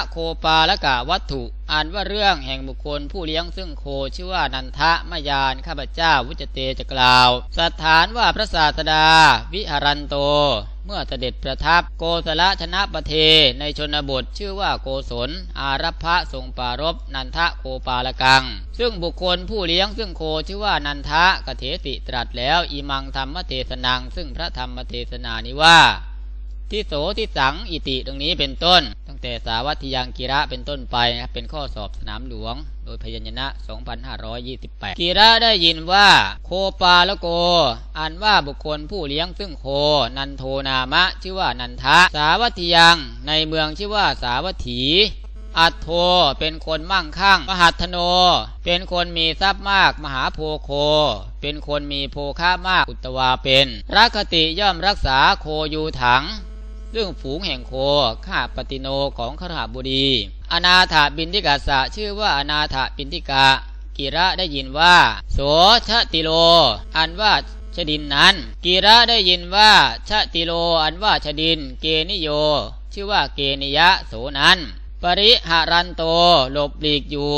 นทะโคปาละกะวัตถุอ่านว่าเรื่องแห่งบุคคลผู้เลี้ยงซึ่งโคชื่อว่านันทะมยานข้าพเจ้าวุจเตจะกล่าว สถานว่าพระศาสดา วิหารันโต เมื่อเสด็จประทับโกศลชนะประเท ในชนบทชื่อว่าโกศล อารัพะทรงปารบนันทะโคปาละกัง ซึ่งบุคคลผู้เลี้ยงซึ่งโคชื่อว่านันทะกเถติตรัสแล้วอิมังธรรมเทศนัง ซึ่งพระธรรมเทศนานี้ว่า ที่โสที่สังอิติตรงนี้เป็นต้น แต่สาวัตยังกีระเป็นต้นไปนะครับเป็นข้อสอบสนามหลวง โดยพยัญชนะ 2528 กีระได้ยินว่าโคปาละโก อันว่าบุคคลผู้เลี้ยงซึ่งโค นันโทนามะ ชื่อว่านันทะ สาวัตยังในเมืองชื่อว่าสาวัตถีอัตโทเป็นคนมั่งคั่ง มหัตโน เป็นคนมีทรัพย์มาก มหาโพโค เป็นคนมีโภค่ามากอุตวาเป็น รักติย่อมรักษาโคอยู่ถัง ซึ่องฝูงแห่งโคข้าปฏิโนของขรหบุรี อนาถาบินทิกาสะชื่อว่าอนาถาบินทิกา กิระได้ยินว่า โสชติโล อันว่าชดินนั้น กีระได้ยินว่าชติโลอันว่าชดิน เกนิโย ชื่อว่าเกนิยะโสนั้น ปริหารันโตหลบหลีกอยู่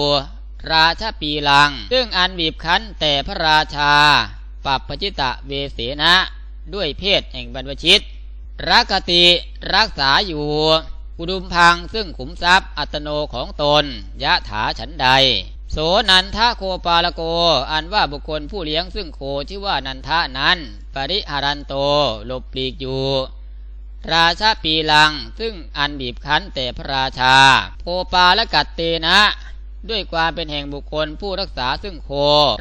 ราชปีลัง ซึ่งอันบีบคั้นแต่พระราชา ปัปปจิตะเวเสนะ ด้วยเพศแห่งบรรพชิต รักติรักษาอยู่กุดุมพังซึ่งขุมทรัพย์อัตโนของตน ยะถาฉันใด โสนันทะโคปาลโก อันว่าบุคคลผู้เลี้ยงซึ่งโคชื่อว่านันทะนั้น ปริหารันโตหลบปลีกอยู่ ราชาปีลังซึ่งอันบีบคั้นแต่พระราชา โคปาละกัตเตนะ ด้วยความเป็นแห่งบุคคลผู้รักษาซึ่งโค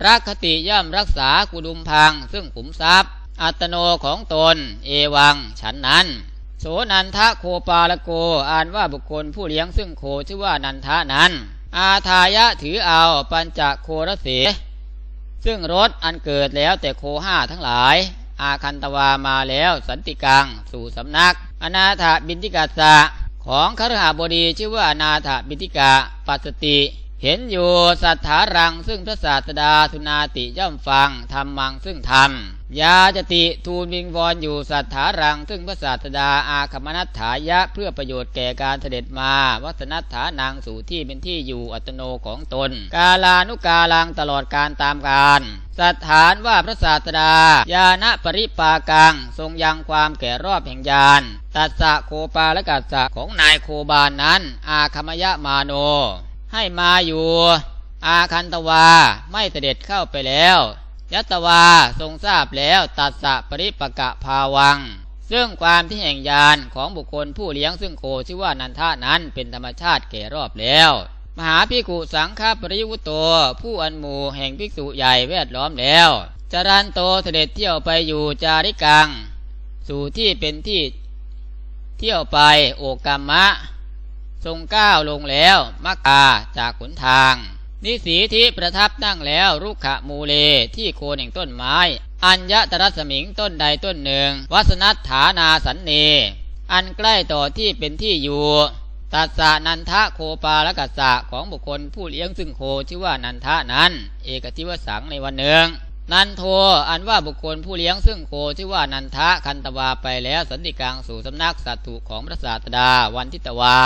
รักคติย่อมรักษากุดุมพังซึ่งขุมทรัพย์ อัตโนของตน เอวัง ฉันนั้น โสนันทะโคปาลโก อ่านว่าบุคคลผู้เลี้ยงซึ่งโคชื่อว่านันทะนั้น อาทายะถือเอาปัญจโครเสซึ่งรถอันเกิดแล้วแต่โคห้าทั้งหลาย อาคันตวามาแล้วสันติกัง สู่สำนัก อนาถบินทิกาสะของครหาบดีชื่อว่าอนาถบินทิกาปัสติ เห็นอยู่สัทธารังซึ่งพระศาสดาทุนาติย่อมฟังธรรมังซึ่งธรรม ยาจติทูลวิงวอนอยู่สัทธารัง ซึ่งพระศาสดาอาคมนัตถายะเพื่อประโยชน์แก่การเสด็จมา วัฒนัตถานางสู่ที่เป็นที่อยู่อัตโนของตน กาลานุกาลังตลอดการตามการสถานว่าพระศาสดา ญาณปริปากัง ทรงยังความแก่รอบแห่งญาณตัสสะโคปาและกัสสะของนายโคบานนั้น อาคมยะมาโน ให้มาอยู่ อาคันตวาไม่เสด็จเข้าไปแล้ว ยัตวาทรงทราบแล้วตัสสะปริปกะภาวัง ซึ่งความที่แห่งญาณของบุคคลผู้เลี้ยงซึ่งโคชื่อว่านันทะนั้นเป็นธรรมชาติแก่รอบแล้ว มหาภิกขุสังฆปริยุตโต ผู้อันหมู่แห่งภิกษุใหญ่แวดล้อมแล้วจารันโตเสด็จเที่ยวไปอยู่จาริกัง สู่ที่เป็นที่เที่ยวไปโอกรรมะ ทรงก้าวลงแล้วมักกาจากขนทาง นิสีที่ประทับนั่งแล้วรุกขะมูเลที่โคนแห่งต้นไม้ อัญญตรัสมิงต้นใดต้นหนึ่ง วัสนัฐานาสันเน อันใกล้ต่อที่เป็นที่อยู่ตัสสะนันทะโคปาละกัสสะของบุคคลผู้เลี้ยงซึ่งโคชื่อว่านันทะนั้น เอกทิวสังในวันหนึ่งนันโทอันว่าบุคคลผู้เลี้ยงซึ่งโคชื่อว่านันทะคันตวาไปแล้วสันติกังสู่สำนักสัตถุของพระศาสดาวันทิตวา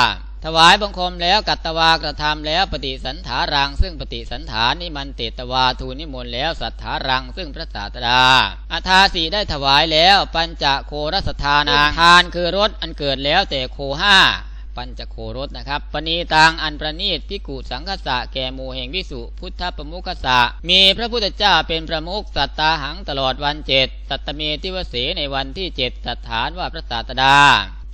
ถวายบังคมแล้วกัตตวากระทำแล้วปฏิสันถารัง ซึ่งปฏิสันฐานนิมันเตตวาทูนิมนต์แล้วสัทธารัง ซึ่งพระศาสดาอาทาสีได้ถวายแล้วปัญจโครสทานางทานคือรถอันเกิดแล้วแต่โคห้าปัญจโครสนะครับ ปณีตังอันประณีตพิกุสังคสะแก่หมู่แห่งวิสุพุทธประมุขสะ มีพระพุทธเจ้าเป็นประมุขสัตตาหังตลอดวันเจ็ดสัตตเมติวเสในวันที่เจ็ดสัทธานว่าพระศาสดา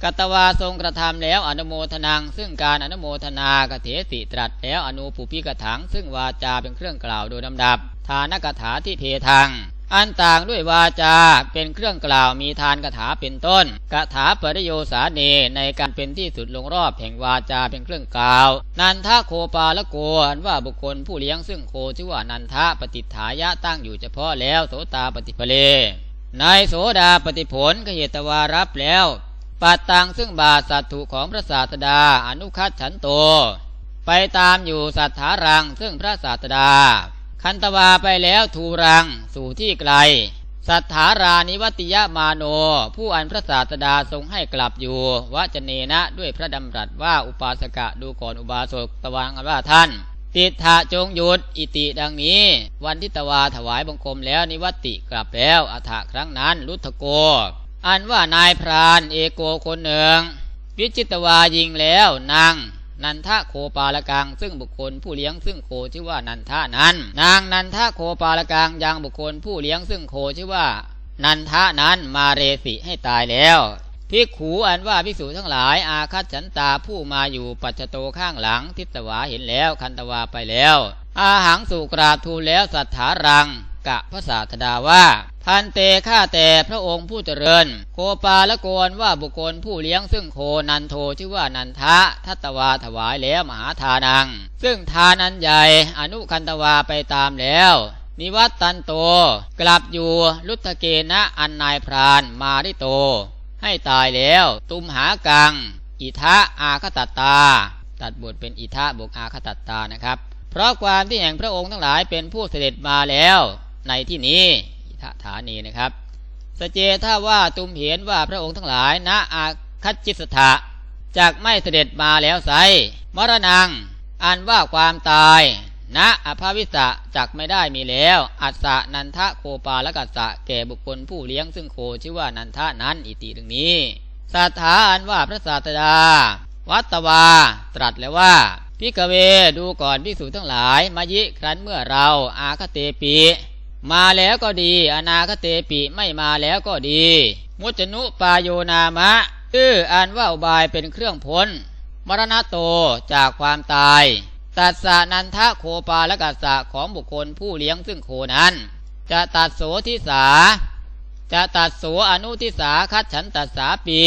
กัตวาทรงกระทำแล้วอนุโมทนัง ซึ่งการอนุโมทนากเถติตรัสแล้วอนุปุพิกถัง ซึ่งวาจาเป็นเครื่องกล่าวโดยลำดับ ทานกถาที่เพทังอันต่างด้วยวาจาเป็นเครื่องกล่าวมีทานกถาเป็นต้นกถาปริโยสาเนในการเป็นที่สุดลงรอบแห่งวาจาเป็นเครื่องกล่าว นันทะโคปาละโกอันว่าบุคคลผู้เลี้ยงซึ่งโคชื่อว่านันทะปฏิฐายะตั้งอยู่เฉพาะแล้วโสตาปฏิภเลในโสดาปฏิผลกเหตวารับแล้ว ปัตตังซึ่งบาทสัตถุของพระศาสดาอนุคัตฉันโต ไปตามอยู่สัทธารังซึ่งพระศาสดา คันตวาไปแล้วทูรังสู่ที่ไกล สัทธารานิวัติยมาโน ผู้อันพระศาสดาทรงให้กลับอยู่วจเนนะด้วยพระดำรัสว่าอุปาสกะดูก่อนอุบาสกตะวังว่าท่านติถะจงหยุดอิติดังนี้ วันทิตวาถวายบังคมแล้วนิวัติกลับแล้วอัฐะครั้งนั้นรุทธโก อันว่านายพรานเอโกคนหนึ่ง วิจิตวายิงแล้วนางนันทะโคปาลกังซึ่งบุคคลผู้เลี้ยงซึ่งโคชื่อว่านันทะนั้น นางนันทะโคปาลกังยังบุคคลผู้เลี้ยงซึ่งโคชื่อว่า นันทะนั้นมาเรสิให้ตายแล้วพิกขูอันว่าภิกษุทั้งหลายอาคัตฉันตาผู้มาอยู่ปัจจโตข้างหลังทิตวาเห็นแล้วคันตวาไปแล้ว อาหังสุกราบทูลแล้วสัทธารังกะพระศาสดาว่า พันเตฆ่าแต่พระองค์ผู้เจริญ โคปาละโกนว่าบุคคลผู้เลี้ยงซึ่งโคนันโทชื่อว่านันทะทัตวาถวายแล้วมหาทานัง ซึ่งทานันใหญ่อนุคันตวาไปตามแล้ว นิวัตตันโต กลับอยู่ลุทเกนะอันนายพรานมาริโต ให้ตายแล้ว ตุมหากัง อิทะอาคตัตตา ตัดบทเป็นอิทะบวกอาคตัตตานะครับ เพราะความที่แห่งพระองค์ทั้งหลายเป็นผู้เสด็จมาแล้ว ในที่นี้ ทฐานีนะครับสเจถ้าว่าตุมเห็นว่าพระองค์ทั้งหลายณอาคัจิสถะจากไม่เสด็จมาแล้วไซมรณัง อันว่าความตายณอภาวิสะจักไม่ได้มีแล้ว อัสสะนันทะโคปาละกัสสะแก่บุคคลผู้เลี้ยงซึ่งโคชื่อว่านันทะนั้นอิติดังนี้สัทธาอันว่าพระศาสดา วัตวา ตรัสแล้วว่าพิกเวดูก่อนพิสูจทั้งหลายมายิครั้นเมื่อเราอาคเตปี มาแล้วก็ดี อนาคเตปิไม่มาแล้วก็ดี มุจนุปายโยนามะอืออ่านว่าอุบายเป็นเครื่องพ้น มรณะโตจากความตาย ตัดสานันทะโคปาและกัสสะของบุคคลผู้เลี้ยงซึ่งโคนั้น จะตัดโสทิสา จะตัดโสอนุทิสาคัดฉันตัดสาปี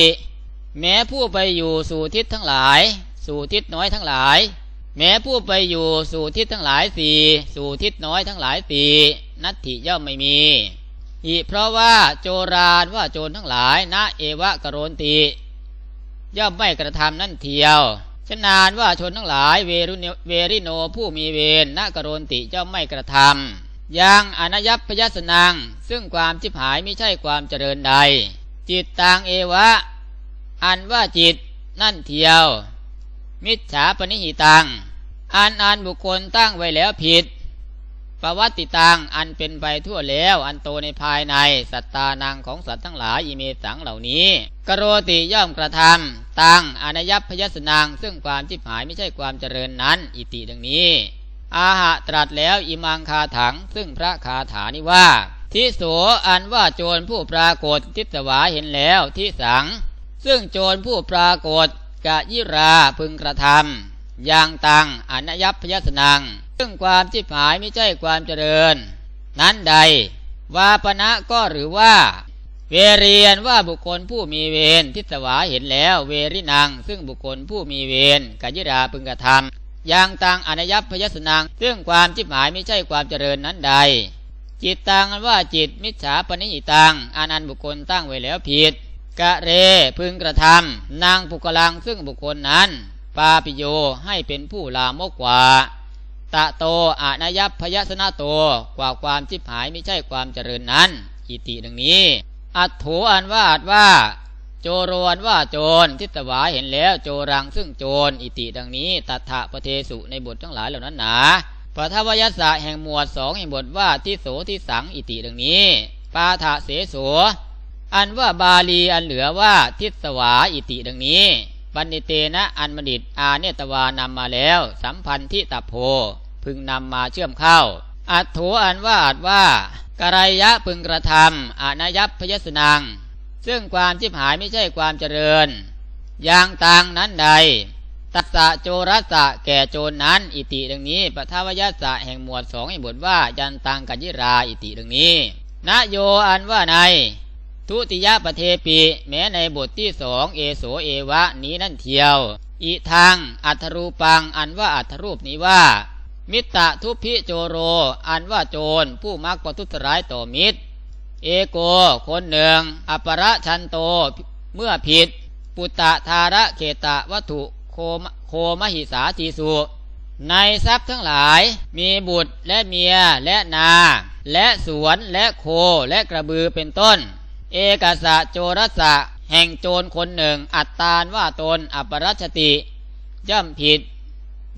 แม้ผู้ไปอยู่สู่ทิศทั้งหลาย สู่ทิศน้อยทั้งหลาย แม้ผู้ไปอยู่สู่ทิศทั้งหลายสี่สู่ทิศน้อยทั้งหลายสี่ นัตถิย่อมไม่มีอีเพราะว่าโจรานว่าโจรทั้งหลายนะเอวะกรโรนติ ย่อมไม่กระทำนั่นเทียวชนานว่าชนทั้งหลายเวรุเวริโนผู้มีเวรนะกรโรนติย่อมไม่กระทำยังอนัยพยสนัง ซึ่งความจิบหายไม่ใช่ความเจริญใด จิตต่างเอวะ อันว่าจิตนั่นเทียว มิจฉาปณิหิตัง อันอันบุคคลตั้งไว้แล้วผิด ปวัติตังอันเป็นไปทั่วแล้ว อันโตในภายในสัตตานังของสัตว์ทั้งหลายอิเมสังเหล่านี้ กโรติย่อมกระทำตังอนัยพยสนางซึ่งความจิบหายไม่ใช่ความเจริญนั้น อิติดังนี้ อาหะตรัสแล้วอิมังคาถัง ซึ่งพระคาถานี้ว่า ทิโสอันว่าโจรผู้ปรากฏทิสวาเห็นแล้วทิสัง ซึ่งโจรผู้ปรากฏกะยิราพึงกระทำ อย่างตังอนัยพยสนางซึ่งความจิบหายไม่ใช่ความเจริญ นั้นใด วาปณะก็หรือว่า เวเรียนว่าบุคคลผู้มีเวรทิสวาเห็นแล้ว เวรินัง ซึ่งบุคคลผู้มีเวรกัยิราพึงกระทำอย่างตังอนัยพยสนัง ซึ่งความจิบหายไม่ใช่ความเจริญนั้นใด จิตตังว่าจิตมิจฉาปณิตังอนันบุคคลตั้งไว้แล้วผิดกะเรพึงกระทำนางปุกลังซึ่งบุคคลนั้น ปาปิโยให้เป็นผู้ลามกกว่า ตะโตอานยัพพยสนาโตกว่าความจิบหายไม่ใช่ความเจริญนั้น อิติดังนี้ อัตโถอันว่าอัดว่า โจโรนว่าโจรทิตวาเห็นแล้วโจรังซึ่งโจรอิติดังนี้ตัทะประเทสุในบททั้งหลายเหล่านั้นหนาปทวยสะแห่งหมวดสองแห่งบทว่าที่โสที่สังอิติดังนี้ ปาถะเสโสอันว่าบาลีอันเหลือว่าทิสวาอิติดังนี้ ปันิเตนะอันมดิตอาเนตวานำมาแล้ว สัมพันธ์ที่ตับโพพึงนำมาเชื่อมเข้า อัตถูอันว่าอัดว่ากรยะพึงกระทำอนายัพพยสนัง ซึ่งความชิบหายไม่ใช่ความเจริญ อย่างต่างนั้นใด ตัสสะโจรัสะแก่โจรนั้น อิติดังนี้ปทวยัสสะแห่งหมวดสองให้บทว่ายันตังกัญญิราอิติดังนี้ นโยอันว่าใน ทุติยปเทปีแม้ในบทที่สองเอโสเอวะนี้นั่นเทียว อีทางอัทรูปังอันว่าอัทรูปนี้ว่า มิตรทุพิโจโร อันว่าโจรผู้มักประทุษร้ายต่อมิตร เอโกคนหนึ่งอปรชันโตเมื่อผิด ปุตตะธาระเขตะวัตถุโคมโคมหิสาทีสุในทรัพย์ทั้งหลายมีบุตรและเมียและนา และสวนและโคและกระบือเป็นต้น เอกสะโจรสะ แห่งโจรคนหนึ่ง อัตตานว่าตนอัปรัชติ ย่อมผิด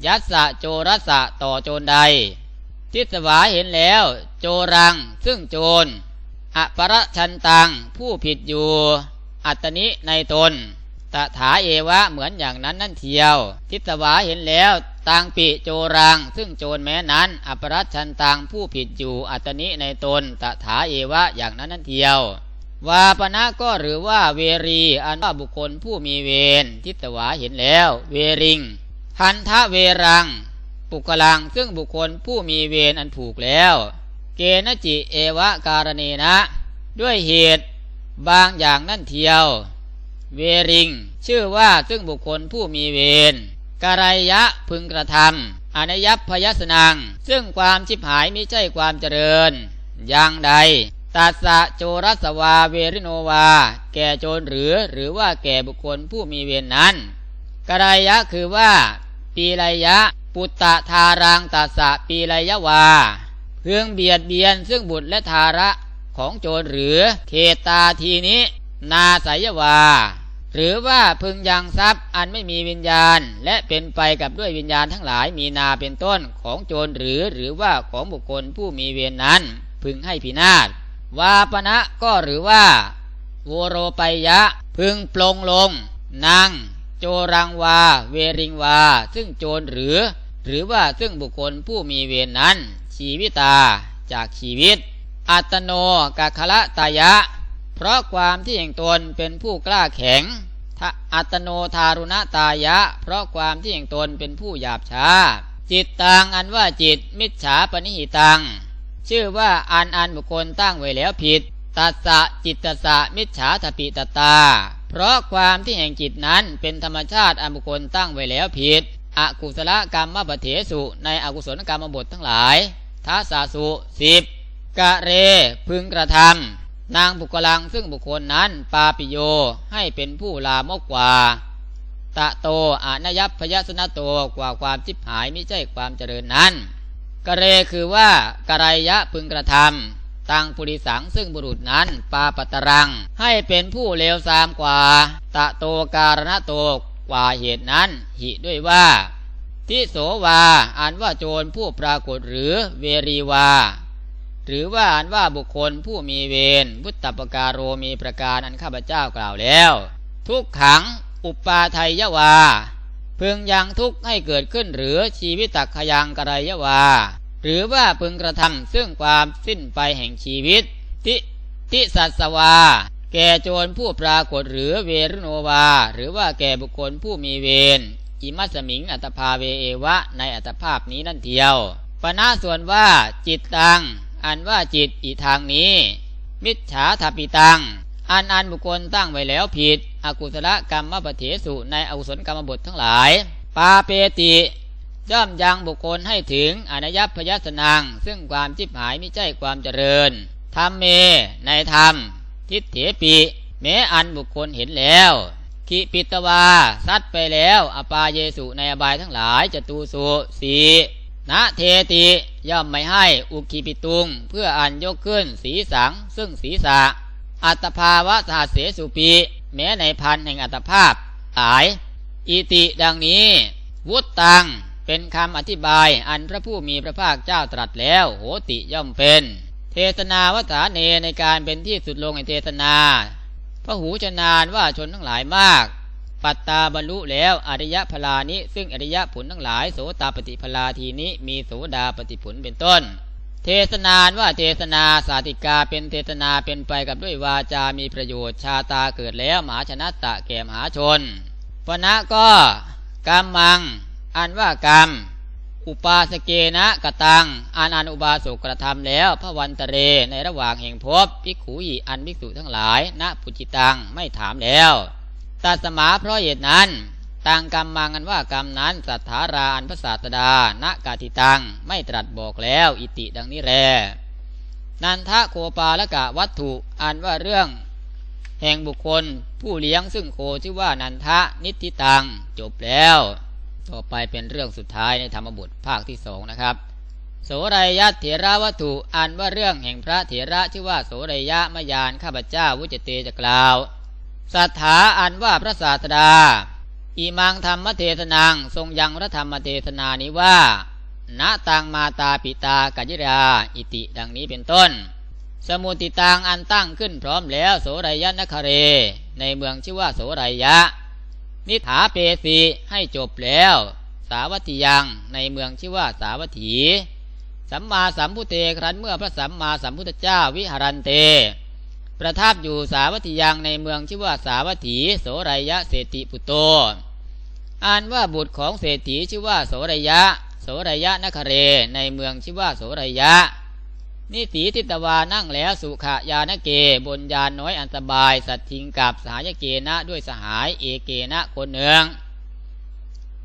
ยัสสะโจรสะต่อโจรใด ทิสวาเห็นแล้ว โจรังซึ่งโจรอปรชันตังผู้ผิดอยู่ อัตนิในตนตถาเอวะเหมือนอย่างนั้นนั่นเทียว ทิสวาเห็นแล้วตังปิโจรัง ซึ่งโจรแม้นั้นอปรัชันตังผู้ผิดอยู่อัตนิในตนตถาเอวะอย่างนั้นนั่นเทียว วาปณะก็หรือว่าเวรีอันว่าบุคคลผู้มีเวรทิสวาเห็นแล้ว เวริง พันธะเวรัง ปุกลังซึ่งบุคคลผู้มีเวรอันผูกแล้ว เกณจิเอวะการณีนะ ด้วยเหตุบางอย่างนั่นเทียว เวริง ชื่อว่าซึ่งบุคคลผู้มีเวรการยะพึงกระทำอนยัพพยสนัง ซึ่งความชิบหายมิใช่ความเจริญ อย่างใด ตัสสะโจรสวาเวริโนวา แก่โจรหรือหรือว่าแก่บุคคลผู้มีเวรนนั้นกรายะคือว่า ปีรายะ ปุตตะทารังตัสสะปีรายะวาเพื่องเบียดเบียนซึ่งบุตรและทาระของโจรหรือเขตาทีนี้ นาสายวา หรือว่าพึงยังทรัพย์อันไม่มีวิญญาณ และเป็นไปกับด้วยวิญญาณทั้งหลายมีนาเป็นต้นของโจรหรือหรือว่าของบุคคลผู้มีเวรนนั้น พึงให้พินาศ วาปณะก็หรือว่า โวโรปยะ พึงปลงลงนางโจรังวา เวริงวา ซึ่งโจรหรือ หรือว่าซึ่งบุคคลผู้มีเวรนั้น ชีวิตาจากชีวิต อัตโนกะคละตายะ เพราะความที่แห่งตนเป็นผู้กล้าแข็งอัตโนทารุณตายะ เพราะความที่แห่งตนเป็นผู้หยาบช้า จิตตังอันว่าจิตมิจฉาปณิหิตัง ชื่อว่าอันอันบุคคลตั้งไว้แล้วผิดตัสสะจิตตสะมิจฉาทปิตตา เพราะความที่แห่งจิตนั้นเป็นธรรมชาติอันบุคคลตั้งไว้แล้วผิดอกุศลกรรมปเถสุในอกุศลกรรมบททั้งหลายทัสาสุสิบกะเรพึงกระทำนางบุคลังซึ่งบุคคลนั้นปาปิโยให้เป็นผู้ลามกกว่า ตะโตอานยัพพยสนโตกว่าความจิบหายไม่ใช่ความเจริญนั้น กเรคือว่ากรายะพึงกระทำตังปุริสังซึ่งบุรุษนั้นปาปตรัง ให้เป็นผู้เลวทรามกว่า ตะโตการณโตกว่าเหตุนั้น หิด้วยว่าทิโสวาอ่านว่าโจรผู้ปรากฏหรือเวรีวา หรือว่าอ่านว่าบุคคลผู้มีเวรพุทธปการโรมีประการอันข้าพเจ้ากล่าวแล้ว ทุกขัง อุปาไทยวา พึงยังทุกข์ให้เกิดขึ้นหรือชีวิตตักขยังกรายยวา หรือว่าพึงกระทำซึ่งความสิ้นไปแห่งชีวิตทิทิสัสวา แก่โจรผู้ปรากฏหรือเวรโนวา หรือว่าแก่บุคคลผู้มีเวรอิมัสมิงอัตภาเวเอวะ ในอัตภาพนี้นั่นเทียวปณะส่วนว่าจิตตัง อันว่าจิตอีทางนี้ มิจฉาทปิตัง อันอันบุคคลตั้งไว้แล้วผิด อกุศลกรรมปเถสุในอกุศลกรรมบททั้งหลาย ปาเปติย่อมยังบุคคลให้ถึงอนยัพพยสนัง ซึ่งความจิบหายไม่ใช่ความเจริญธรรมเม ในธรรม ทิฏเถปีแม้อันบุคคลเห็นแล้วขิปิตวาซัดไปแล้ว อปาเยสุในอบายทั้งหลายจตูสุสีนะเทติย่อมไม่ให้อุคิปิตุง เพื่ออันยกขึ้นสีสัง ซึ่งศีสะ อัตภาวะสหเสสุปี แม้ในพันแห่งอัตภาพหายอิติดังนี้ วุตตัง เป็นคำอธิบายอันพระผู้มีพระภาคเจ้าตรัสแล้ว โหติย่อมเป็น เทศนาวัฏาเนในการเป็นที่สุดลงในเทศนาพระหูชนานว่าชนทั้งหลายมาก ปัตตาบรรลุแล้วอริยพลานิซึ่งอริยผลทั้งหลายโสตาปฏิพลาทีนี้มีโสดาปฏิผลเป็นต้น เทศนานว่าเทศนาสาติกาเป็นเทศนาเป็นไปกับด้วยวาจามีประโยชน์ชาตาเกิดแล้วมหาชนะตะแก่มหาชนปณะก็กรรมมัง อันว่ากรรม อุปาสเกนะกตังอันอันอุบาสกกระทำแล้วพระวันตเรในระหว่างแห่งพบพิกขูอีอันภิกษุทั้งหลายณปุจิตังไม่ถามแล้วตัสมาเพราะเหตุนั้น ตังกรรมมางันว่ากรรมนั้นสัทธาราอันพระศาสดาณกาติตังไม่ตรัสบอกแล้วอิติดังนี้แลนันทะโคปาละกะวัตถุอันว่าเรื่อง แห่งบุคคลผู้เลี้ยงซึ่งโคชื่อว่านันทะนิติตังจบแล้ว ต่อไปเป็นเรื่องสุดท้ายในธรรมบุตรภาคที่สองนะครับโสรยะเถระวัตถุอันว่าเรื่องแห่งพระเถระชื่อว่าโสรยะมยานข้าพเจ้าวุจเตจะกล่าวสัทธาอันว่าพระศาสดา อิมังธรรมเทศนัง ทรงยังพระธรรมเทศนานี้ว่าณตังมาตาปิตากัจจรา อิติดังนี้เป็นต้น สมุติตังอันตั้งขึ้นพร้อมแล้วโสรยะนคเร ในเมืองชื่อว่าโสรยะ นิถาเปสีให้จบแล้ว สาวัตถียังในเมืองชื่อว่าสาวัตถี สัมมาสัมพุเตครั้นเมื่อพระสัมมาสัมพุทธเจ้าวิหารันเต ประทับอยู่สาวัตถียังในเมืองชื่อว่าสาวัตถี โสรยะเศรษฐิปุตโต อ่านว่าบุตรของเศรษฐีชื่อว่าโสรยะ โสรยะนคเรในเมืองชื่อว่าโสรยะ นิสีทิตวานั่งแล้วสุขยานเก บนยานน้อยอันสบาย สัตทิงกับสหายเกณะด้วยสหายเอเกณะคนเนือง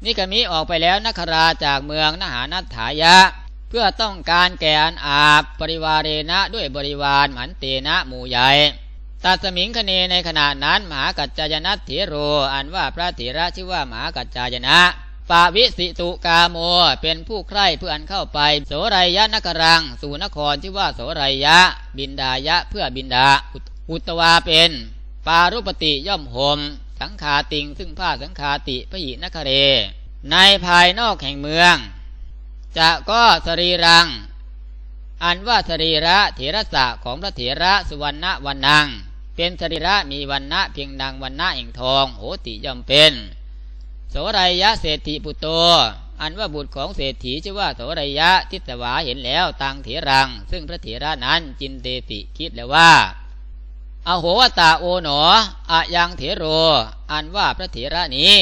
นี่ก็มีออกไปแล้วนคราจากเมืองนหานัฐายะ เพื่อต้องการแก่อันอาบปริวาเรณะด้วยบริวารหมันเตนะหมู่ใหญ่ ตัดสมิงคเนในขณะนั้นมหากัจจายนัตเถโร อันว่าพระเถระชื่อว่ามหากัจจายนะปาวิสิตุกาโม เป็นผู้ใคร่เพื่ออันเข้าไป โสรยะนกรัง สู่นครชื่อว่าโสรยะ บินดายะเพื่อบินดาอุตวาเป็น ปารุปติย่อมหมสังขาติงซึ่งผ้าสังขาติพหินคเร ในภายนอกแห่งเมือง จะก็สรีรัง อันว่าสรีระเถระสะของพระเถระสุวรรณวันนัง เป็นสรีระมีวันณะเพียงดังวันณะแห่งทองโหติย่อมเป็น โสรยะเศรษฐีปุตโต อันว่าบุตรของเศรษฐีชื่อว่าโสรยะทิสวาเห็นแล้วตังเถรัง ซึ่งพระเถระนั้นจินเตติคิดแล้วว่าอโหวตาโอหนออะยังเถโร อันว่าพระเถระนี้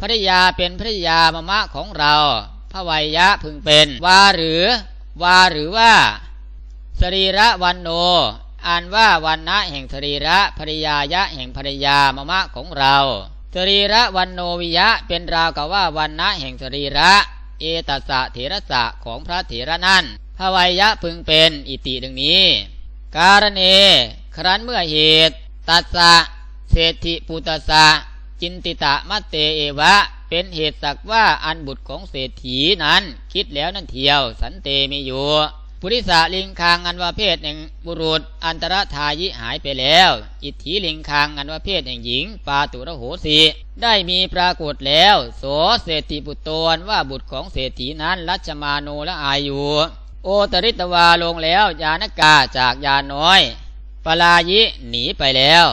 ภริยาเป็นภริยามะมะของเราพระวัยยะพึงเป็นว่าหรือว่าหรือว่า สรีระวันโน อันว่าวันนะแห่งสรีระภริยายะแห่งภริยามะมะของเราสรีระวันโนวิยะเป็นราวกับว่าวันนะแห่งสรีระ เอตัสสะเถระสะของพระเถระนั้นพระวัยยะพึงเป็นอิติดังนี้ การเน ครั้นเมื่อเหตุ ตัสสะเศรษฐิปุตสะจินติตะมัตเตเอวะ เป็นเหตุสักว่าอันบุตรของเศรษฐีนั้น คิดแล้วนั่นเทียว สันเตมีอยู่ ปุริสาลิงคางอันว่าเพศแห่งบุรุษ อันตรธายิหายไปแล้ว อิทธิลิงคางอันว่าเพศแห่งหญิง ปาตุระโหสีได้มีปรากฏแล้วโสเศรษฐีปุตโตนว่าบุตรของเศรษฐีนั้นรัชมาโนและอายุโอตริตวาลงแล้วยานกาจากยาน้อยปลายิหนีไปแล้ว